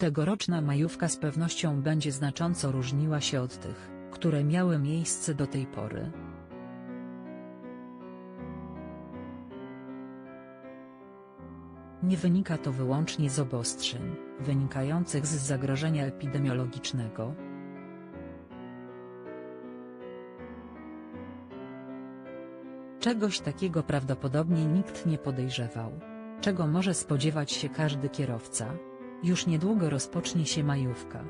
Tegoroczna majówka z pewnością będzie znacząco różniła się od tych, które miały miejsce do tej pory. Nie wynika to wyłącznie z obostrzeń, wynikających z zagrożenia epidemiologicznego. Czegoś takiego prawdopodobnie nikt nie podejrzewał. Czego może spodziewać się każdy kierowca? Już niedługo rozpocznie się majówka.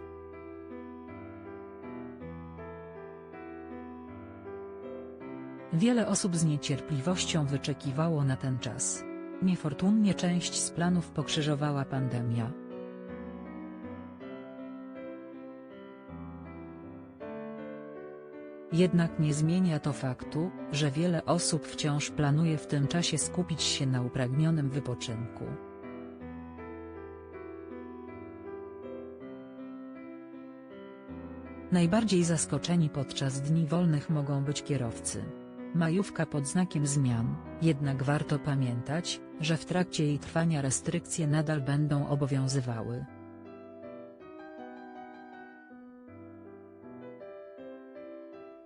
Wiele osób z niecierpliwością wyczekiwało na ten czas. Niefortunnie część z planów pokrzyżowała pandemia. Jednak nie zmienia to faktu, że wiele osób wciąż planuje w tym czasie skupić się na upragnionym wypoczynku. Najbardziej zaskoczeni podczas dni wolnych mogą być kierowcy. Majówka pod znakiem zmian, jednak warto pamiętać, że w trakcie jej trwania restrykcje nadal będą obowiązywały.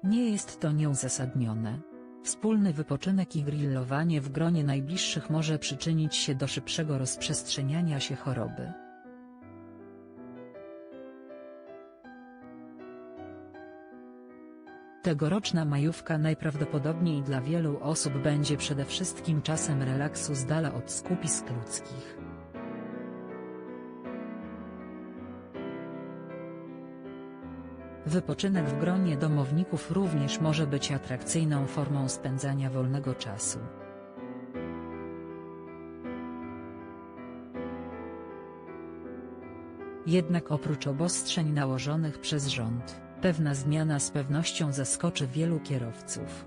Nie jest to nieuzasadnione. Wspólny wypoczynek i grillowanie w gronie najbliższych może przyczynić się do szybszego rozprzestrzeniania się choroby. Tegoroczna majówka najprawdopodobniej dla wielu osób będzie przede wszystkim czasem relaksu z dala od skupisk ludzkich. Wypoczynek w gronie domowników również może być atrakcyjną formą spędzania wolnego czasu. Jednak oprócz obostrzeń nałożonych przez rząd, pewna zmiana z pewnością zaskoczy wielu kierowców.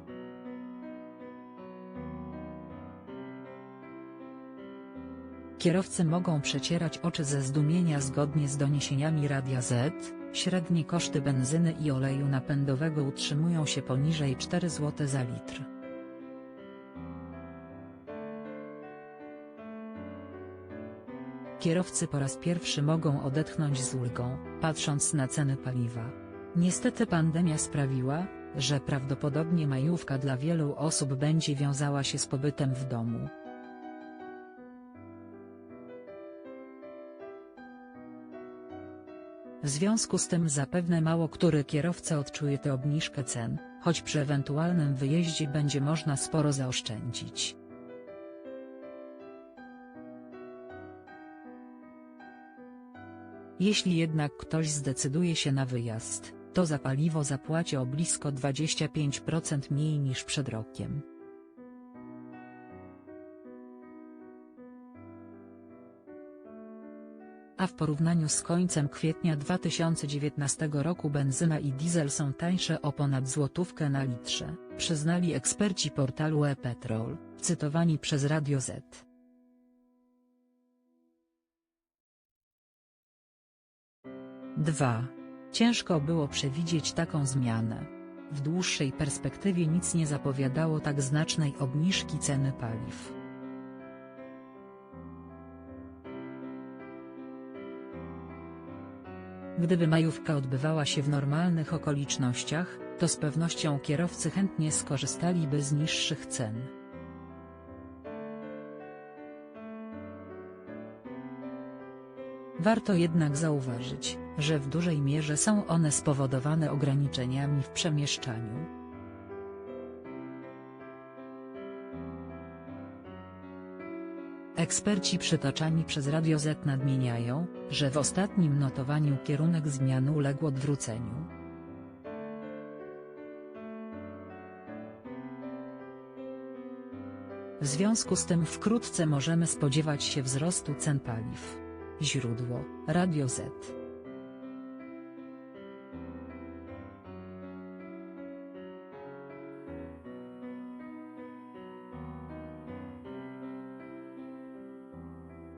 Kierowcy mogą przecierać oczy ze zdumienia zgodnie z doniesieniami Radia Z, średnie koszty benzyny i oleju napędowego utrzymują się poniżej 4 zł za litr. Kierowcy po raz pierwszy mogą odetchnąć z ulgą, patrząc na ceny paliwa. Niestety pandemia sprawiła, że prawdopodobnie majówka dla wielu osób będzie wiązała się z pobytem w domu. W związku z tym zapewne mało który kierowca odczuje tę obniżkę cen, choć przy ewentualnym wyjeździe będzie można sporo zaoszczędzić. Jeśli jednak ktoś zdecyduje się na wyjazd, to za paliwo zapłaci o blisko 25% mniej niż przed rokiem. A w porównaniu z końcem kwietnia 2019 roku benzyna i diesel są tańsze o ponad złotówkę na litrze, przyznali eksperci portalu e-Petrol, cytowani przez Radio Z. Dwa. Ciężko było przewidzieć taką zmianę. W dłuższej perspektywie nic nie zapowiadało tak znacznej obniżki ceny paliw. Gdyby majówka odbywała się w normalnych okolicznościach, to z pewnością kierowcy chętnie skorzystaliby z niższych cen. Warto jednak zauważyć, że w dużej mierze są one spowodowane ograniczeniami w przemieszczaniu. Eksperci przytaczani przez Radio Z nadmieniają, że w ostatnim notowaniu kierunek zmian uległ odwróceniu. W związku z tym wkrótce możemy spodziewać się wzrostu cen paliw. Źródło: Radio Z.